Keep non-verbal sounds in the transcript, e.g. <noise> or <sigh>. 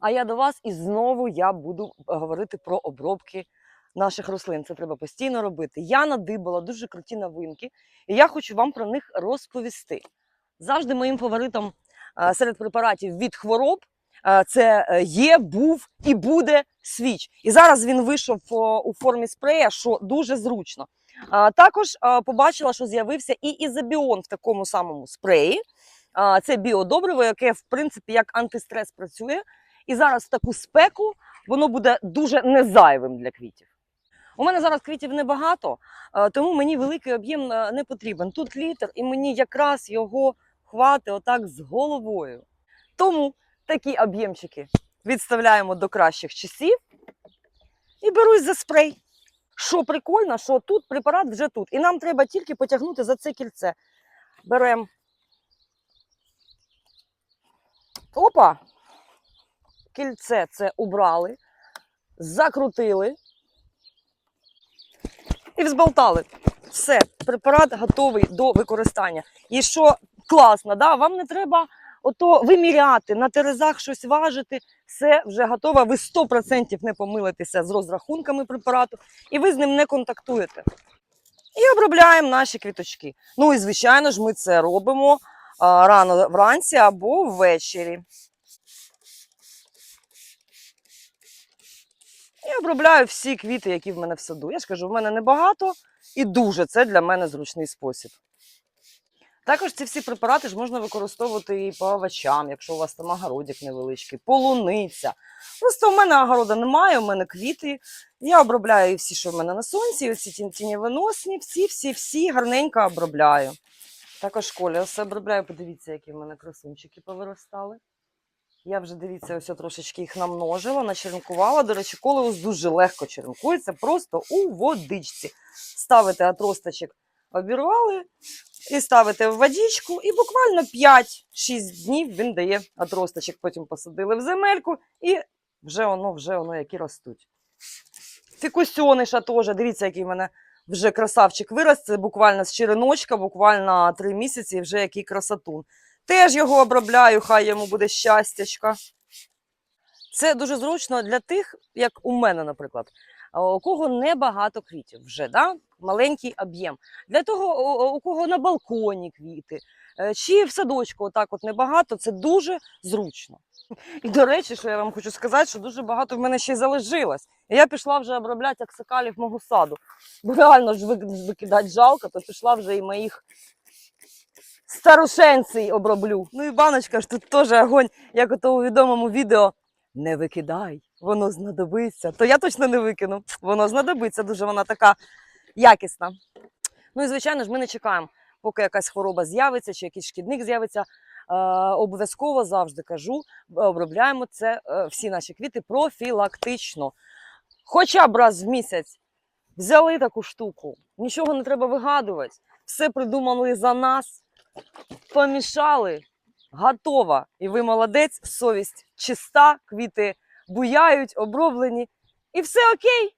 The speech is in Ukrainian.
А я до вас і знову я буду говорити про обробки наших рослин. Це треба постійно робити. Я надибала дуже круті новинки, і я хочу вам про них розповісти. Завжди моїм фаворитом е, серед препаратів від хвороб е, це е, є, був і буде свіч. І зараз він вийшов у формі спрея, що дуже зручно. Також побачила, що з'явився і ізобіон в такому самому спреї. Це біодобриво, яке в принципі як антистрес працює. І зараз в таку спеку воно буде дуже незайвим для квітів. У мене зараз квітів небагато, тому мені великий об'єм не потрібен. Тут літр, і мені якраз його хватить отак з головою. Тому такі об'ємчики відставляємо до кращих часів і берусь за спрей. Що прикольно, що тут препарат вже тут. І нам треба тільки потягнути за це кільце. Беремо. Опа! Кільце це убрали, закрутили і взболтали. Все, препарат готовий до використання. І що класно, да? вам не треба ото виміряти, на терезах щось важити, все вже готово. Ви 100% не помилитеся з розрахунками препарату, і ви з ним не контактуєте. І обробляємо наші квіточки. Ну і звичайно ж, ми це робимо рано вранці або ввечері. І обробляю всі квіти, які в мене в саду. Я ж кажу, в мене небагато і дуже це для мене зручний спосіб. Також ці всі препарати ж можна використовувати і по овочам, якщо у вас там огородик невеличкий, полуниця. Просто в мене огорода немає, у мене квіти. Я обробляю і всі, що в мене на сонці, і оці тін- тіньовиносні, всі, всі, всі гарненько обробляю. Також Коля все обробляю. Подивіться, які в мене красунчики повиростали. Я вже дивіться, ось трошечки їх намножила, начеренкувала. До речі, колеус дуже легко черенкується, просто у водичці. Ставите отросточок, обірвали і ставите в водичку, і буквально 5-6 днів він дає отросточок. Потім посадили в земельку, і вже воно, вже воно які ростуть. Фікусьониша теж, дивіться, який в мене вже красавчик вирос. Це буквально з череночка, буквально 3 місяці, і вже який красотун. Теж його обробляю, хай йому буде щастячка. Це дуже зручно для тих, як у мене, наприклад, у кого небагато квітів вже, да? маленький об'єм. Для того, у- кого на балконі квіти, е, чи в садочку отак от небагато, це дуже зручно. <laughs> І до речі, що я вам хочу сказати, що дуже багато в мене ще й залишилось. І я пішла вже обробляти аксакалів мого саду. Бо реально ж ви- викидати жалко, то пішла вже і моїх старушенцій оброблю. Ну і баночка ж тут теж огонь, як ото у відомому відео. Не викидай, воно знадобиться. То я точно не викину. Воно знадобиться, дуже вона така якісна. Ну і звичайно ж, ми не чекаємо, поки якась хвороба з'явиться чи якийсь шкідник з'явиться. Е, обов'язково завжди кажу, обробляємо це е, всі наші квіти профілактично. Хоча б раз в місяць взяли таку штуку, нічого не треба вигадувати, все придумали за нас, помішали, готова. І ви молодець, совість чиста, квіти буяють, оброблені. І все окей.